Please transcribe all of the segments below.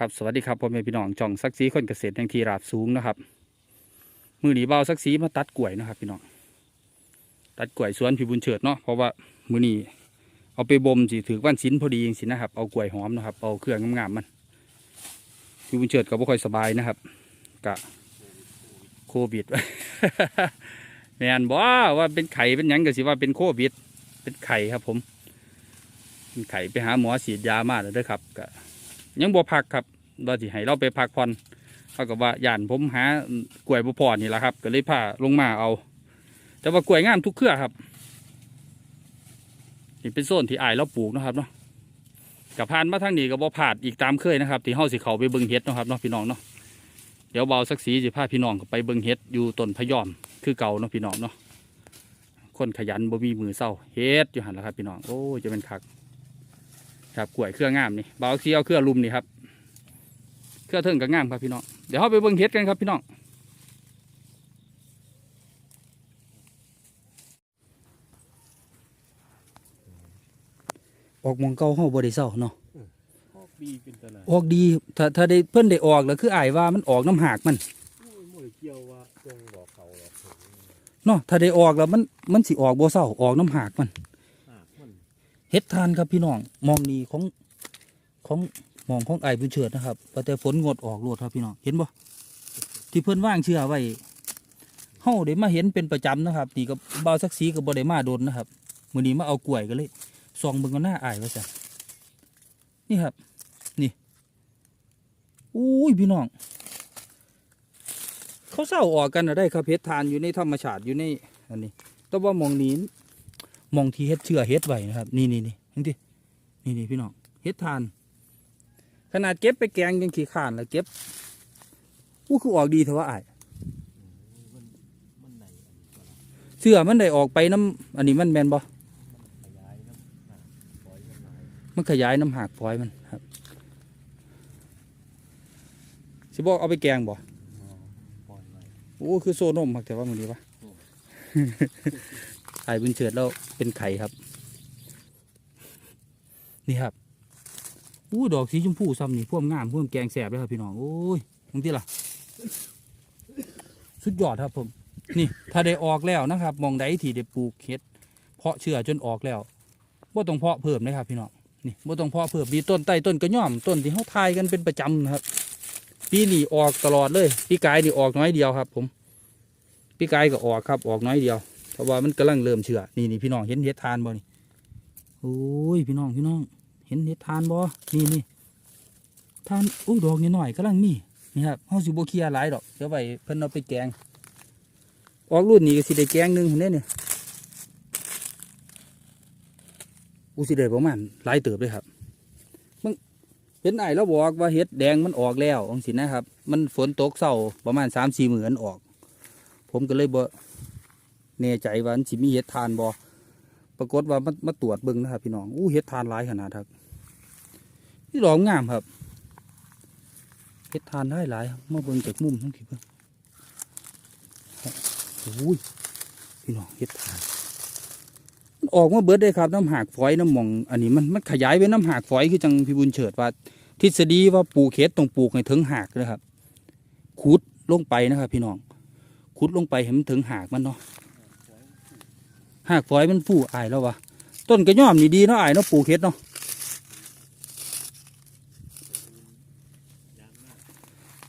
ครับสวัสดีครับพ่อแม่พี่น้องจ่องซักซีคนเกษตรแห่งทีราบสูงนะครับ มือหนีเบาซักซีมาตัดกล้วยนะครับ พี่น้องตัดกล้วยสวนพี่บุญเฉิดเนาะเพราะว่ามือหนีเอาไปบ่มสิถือวันศิลพอดีจริงๆนะครับเอากล้วยหอมนะครับเอาเครื่องงามๆมันพี่บุญเฉิดก็บ่ค่อยสบายนะครับกะโควิดแมนบ่ว่าเป็นไข่เป็นยังก็สิว่าเป็นโควิดเป็นไข่ครับผมเป็นไข่ไปหาหมอฉีดยามาแล้วด้อครับก็ ยังบ่พักครับว่าสิให้เราไปพักผ่อนเขากับว่าย่านผมหากล้วยบ่พอนี่แหละครับ ก็เลยพาลงมาเอา แต่ว่ากล้วยงามทุกเครือครับนี่เป็นโซนที่อายเราปลูกนะครับเนาะกับพานมาทางนี้ก็บ่พลาดอีกตามเคยนะครับ ที่เฮาสิเขาไปเบิ่งเฮ็ดนะครับเนาะพี่น้องเนาะเดี๋ยวเบาสักสีสิพาพี่น้องไปเบิ่งเฮ็ดอยู่ต้นพยอมคือเก่าเนาะพี่น้องเนาะคนขยันบ่มีมือเศร้าเฮ็ดอยู่หันแหละครับพี่น้องโอ้จะเป็นคัก ครับกล้วยเครืองามนี่เบาเสียวเครือลุมนี่ครับเครือเทิงก็งามครับพี่น้องเดี๋ยวเราไปเบิ่งเฮ็ดกันครับพี่น้องออกหมองเก่าเฮาบ่ได้เศร้าเนาะออกดีเป็นตลาดออกดีถ้าถ้าได้เพิ่นได้ออกแล้วคืออายว่ามันออกน้ำหากมันโอ้ยหมดเกี่ยวว่าจงบอกเขาหรอกเนาะถ้าได้ออกแล้วมันมันสิออกบ่เศร้าออกน้ำหากมันหากมัน เฮ็ดทานครับพี่น้องมองนี่ของของมองของไอ้ายบุญเฉิดนะครับแต่ฝนงดออกโลดครับพี่น้องเห็นบ่ที่เพิ่อนว่างเชื่อไว้เฮาได้มาเห็นเป็นประจำนะครับนี่ก็บ่าวสักสีก็บ่ได้มาโดนนะครับมื้อนี้มาเอากล้วยกันเลยส่องเบิ่งกันหน้าอ้ายว่าซั่นนี่ครับ นี่อุ้ยพี่น้อง เขาเศร้าออกกันนะได้ครับเฮ็ดทานอยู่ในธรรมชาติอยู่ในอันนี้แต่ว่ามองนี้ มองที่เฮ็ดเชื่อเฮ็ดไว้นะครับ นี่นี่นี่นี่ดินี่นี่พี่น้องเฮ็ดทาน ขนาดเก็บไปแกงยังขี้ข้านแล้วเก็บอู้คือออกดีเถอะว่าอ้ายมันมันไหนอันนี้ก็ละเชื่อมันได้ออกไปน้ำอันนี้มันแมนบ่ขยายน้ำหากปล่อยมันไหลายมันขยายน้ำหากพลอยมันครับสิบอกเอาไปแกงบ่อ๋อปล่อยไว้โอ้คือโซนมครับแต่ว่ามันดีปะ ไอ้บุญเฉิดแล้วเป็นไข่ครับ นี่ครับอู้ดอกสีชมพูซ้ำนี่พ่วงงามพ่วงแกงแสบเลยครับพี่น้องโอ้ยมึงที่ล่ะ สุดยอดครับผม นี่ถ้าได้ออกแล้วนะครับ มองใดที่ได้ปลูกเห็ดเพาะเชื่อจนออกแล้วว่าต้องเพาะเพิ่มนะครับ พี่น้องนี่ว่าต้องเพาะเพิ่มมีต้นไต้ต้นกระย่อมต้นที่เขาทายกันเป็นประจำนะครับปีนี้ออกตลอดเลยปีกายนี่ออกน้อยเดียวครับ ผมปีกายก็ออกครับ ออกน้อยเดียว เพราะว่ามันกำลังเริ่มเชื่อนี่นี่พี่น้องเห็นเห็ดทานบ่นี่โอ้ยพี่น้องพี่น้อง เห็นเห็ดทานบ่นี่นี่ทานอุ้ยดอกนิดหน่อยกำลังมีนี่ครับเฮาสิบ่เคียร์หลายดอกเดี๋ยวไปเพิ่นเอาไปแกงออกรุ่นนี้ก็สิได้แกงหนึงเห็นได้เนี่ยอูสิได้ประมาณหลายเติบเลยครับมึงเห็นไอ้เราบอกว่าเห็ดแดงมันออกแล้วองสินะครับ มันฝนตกเศร้าประมาณสามสี่หมื่นออก ผมก็เลยบ่ แน่ใจว่ามันสิมีเห็ดทานบ่ปรากฏว่ามันมาตรวจเบิ่งนะครับพี่น้องอู้เห็ดทานหลายขนาดครับนี่ดอกงามครับเห็ดทานได้หลายมาเบิ่งจากมุมทั้งทีเบิ่งโอ้ยพี่น้องเฮ็ดทานมันออกมาเบิดได้ครับน้ำหากฝอยน้ำหมอง อันนี้มันมันขยายไปน้ำหากฝอยคือจังพี่บุญเฉิดว่า ทฤษฎีว่าปลูกเห็ดต้องปลูกให้ถึงหากนะครับขุดลงไปนะครับ พี่น้องขุดลงไปให้มันถึงหากมันเนาะ หากฝอยมันฟูอายแล้ววะต้นกระย่อมนี่ดีเนาะอายเนาะปลูกเห็ดเนาะ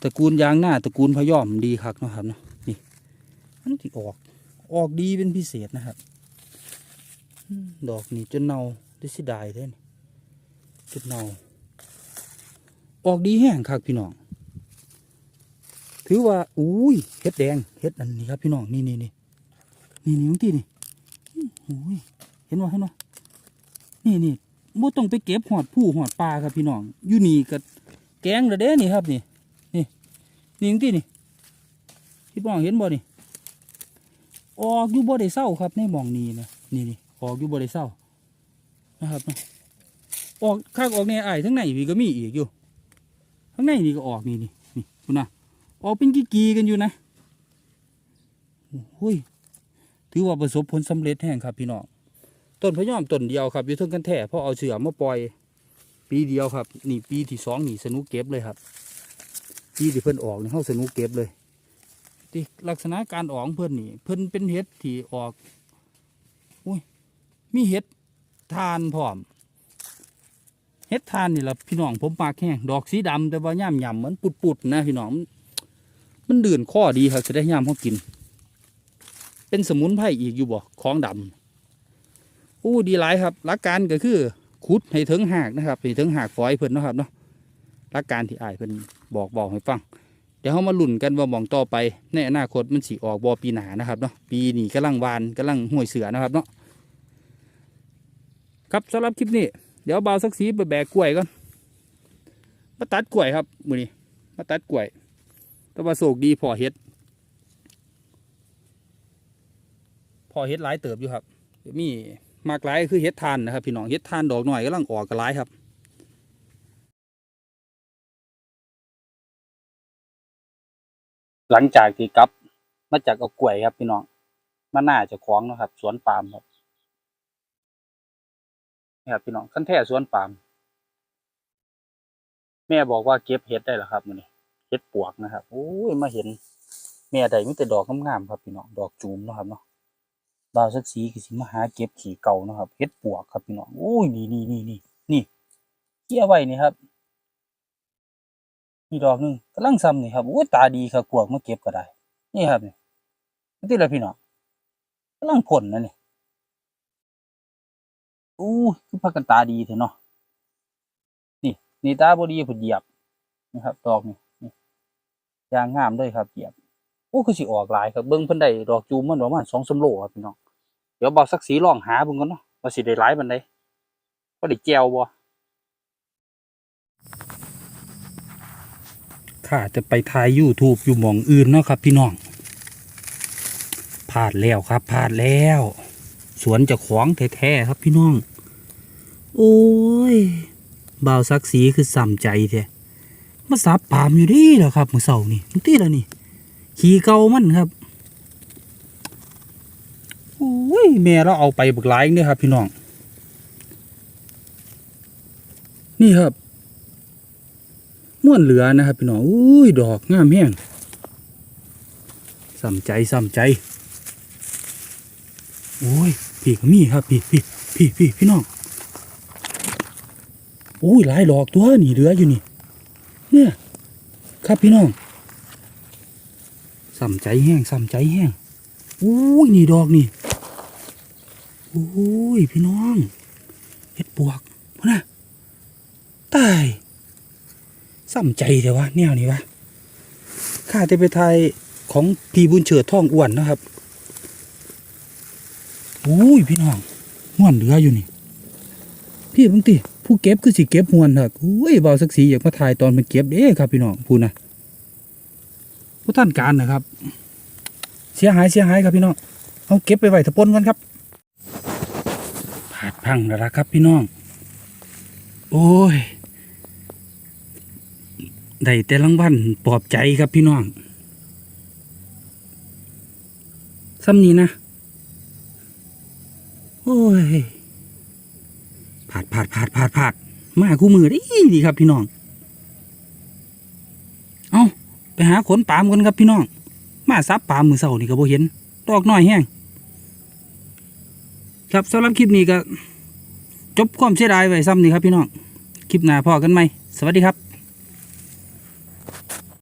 ตระกูลยางหน้าตระกูลพะยอมดีคักเนาะครับเนาะนี่มันที่ออกออกดีเป็นพิเศษนะครับ ดอกนี่จนเน่าได้สิดายแท้นี่จนเน่าออกดีแห้งคักพี่น้องถือว่าอุ้ยเฮ็ดแดงเฮ็ดอันนี้ครับพี่น้องนี่นี่นี่นี่นี่มึงตีนี่ เห็นว่าเห็นว่านี่นี่บ่ต้องไปเก็บหอดผู้หอดปลาครับพี่น้องอยู่นี่ก็แกงระเด้นี่ครับนี่นี่นี่ที่นี่พี่ป้องเห็นบ่นี่ออกอยู่บ่ได้เศร้าครับในมองนี้นะนี่นี่ออกอยู่บ่ได้เศร้านะครับออกข้างออกในไอ้ทั้งในพี่ก็มีอีกอยู่ทั้งในนี่ก็ออกนี่นี่นี่คุณนะออกเป็นกีกีกันอยู่นะโอ้ย ถือว่าประสบผลสำเร็จแห่งครับพี่น้องต้นพะยอมต้นเดียวครับอยู่เทั้งกันแท้พราะเอาเสือมาปล่อย ปีเดียวครับ นี่ปีที่สองนี่สนุกเก็บเลยครับปีที่เพิ่นออกนี่เข้าสนุกเก็บเลยที่ลักษณะการออกเพิ่นนี่ เพิ่นเป็นเห็ดที่ออกอุ้ยมีเห็ดทานพร้อมเห็ดทานนี่แหละพี่น้องผมปากแห้งดอกสีดำแต่ว่าย่ำย่ำเหมือนปุดๆนะพี่น้องมันมันดื่นข้อดีครับจะได้ย่ำเขากิน เป็นสมุนไพรอีกอยู่บ่ของดำอู้ดีหลายครับ หลักการก็คือขุดให้ถึงหากนะครับให้ถึงหากฝอยเพิ่นนะครับเนาะหลักการที่อายเพิ่นบอกบอกให้ฟังเดี๋ยวเขามาลุ้นกันว่ามองต่อไปในอนาคตมันสีออกบอปีหนานะครับเนาะปีนี้กำลังวานกำลังห่วยเสือนะครับเนาะครับสำหรับคลิปนี้เดี๋ยวเบาวสักสีไปแบกกล้วยก่อนมาตัดกล้วยครับมือนี้มาตัดกล้วยแต่ว่าโศกดีพอเฮ็ด พอเฮ็ดหลายเติบอยู่ครับมีมากหลายคือเฮ็ดทานนะครับ พี่น้องเฮ็ดทานดอกหน่อยกำลังออกกระไรครับหลังจากที่กลับมาจากเอากล้วยครับพี่น้องมาหน้าจะคล้องนะครับ สวนปาล์มครับนี่ครับพี่น้องขั้นแท้สวนปาล์มแม่บอกว่าเก็บเห็ดได้แล้วครับมันนี่เห็ดปวกนะครับโอ้ยมาเห็น แม่ใดมีแต่ดอกงามๆครับพี่น้องดอกจูมนะครับเนาะ ดาวสักสีคือสิมาหาเก็บขี่เก่านะครับเห็ดปวกครับพี่น้องโอ้ยนี่นี่นี่นี่นี่เกี่ยไว้นี่ครับนี่ดอกหนึงกำลังซ้ำนี่ครับโอ้ยตาดีครับกวกมาเก็บก็ได้ นี่ครับนี่นี่แหละพี่น้องกำลังผลนะนี่อู้คือพักกันตาดีเถอะเนาะนี่นี่ตาบดีผดเหยียบนะครับดอกนี่นี่ยางงามเลยครับเหยียบอู้คือสิออกหลายครับเบิ้งเพิ่นได้ดอกจูมมันประมาณสองสามโลครับพี่น้อง ดี๋ยวบอสักสีลองหาเบิ่งกันเนาะว่าสิได้หลายบันไดก็ได้แจวบ่ข้าจะไปถ่าย YouTube อยู่หมองอื่นเนาะครับ พี่น้องพลาดแล้วครับพลาดแล้ว สวนจะของแท้ๆครับพี่น้อง โอ้ยบ่าวซักสีคือส่ำใจแท้มาสับปามอยู่ดีเหรอครับมือเสานี่มันตีแล้วนี่ ขี่เก่ามันครับ ยแม่เราเอาไปบึกหลายเนี่ยครับ พี่น้อง นี่ครับม้วนเหลือนะครับ พี่น้องอุ้ยดอกงามแห้งส่ำใจส่ำใจโอ้ยพี่ก็มีครับ พี่พี่พี่พี่พี่น้องโอ้ยหลายดอกตัวนี่เหลืออยู่นี่ เนี่ย ครับพี่น้องส่ำใจแห้งส่ำใจแห้งโอ้ยนี่ดอกนี่ โอ้ยพี่น้องเฮ็ดปวกพนะตายส่ำใจแต่ว่าแนวนี้วะข้าจะไปทายของพี่บุญเฉิดท่องอ้วนนะครับโอ้ยพี่น้องม่วนเหลืออยู่นี่ พี่บางทีผู้เก็บคือสิเก็บมวนครับโอ้ยเบาสักสีอยากมาถ่ายตอนมันเก็บเด้ครับพี่น้องพูดนะผู้ท่านการนะครับ เสียหายเสียหายครับพี่น้องเอาเก็บไปไว้ทะปนกันครับ พังแล้วละครับพี่น้อง โอ้ยได้แต่รางวัลปลอบใจครับพี่น้องซ้ำนี้นะ โอ้ยผาดผาดผาดผาดผาดมาคู่มือได้ดีครับพี่น้อง เอาไปหาขนปามกันครับพี่น้อง มาซับปามมือเสานี่ก็บ่เห็นดอกน้อยแห้งครับสำหรับคลิปนี้ก็ จบความเสียดายไว้ซ้ำนี่ครับพี่น้อง คลิปหน้าพอกันไหม สวัสดีครับ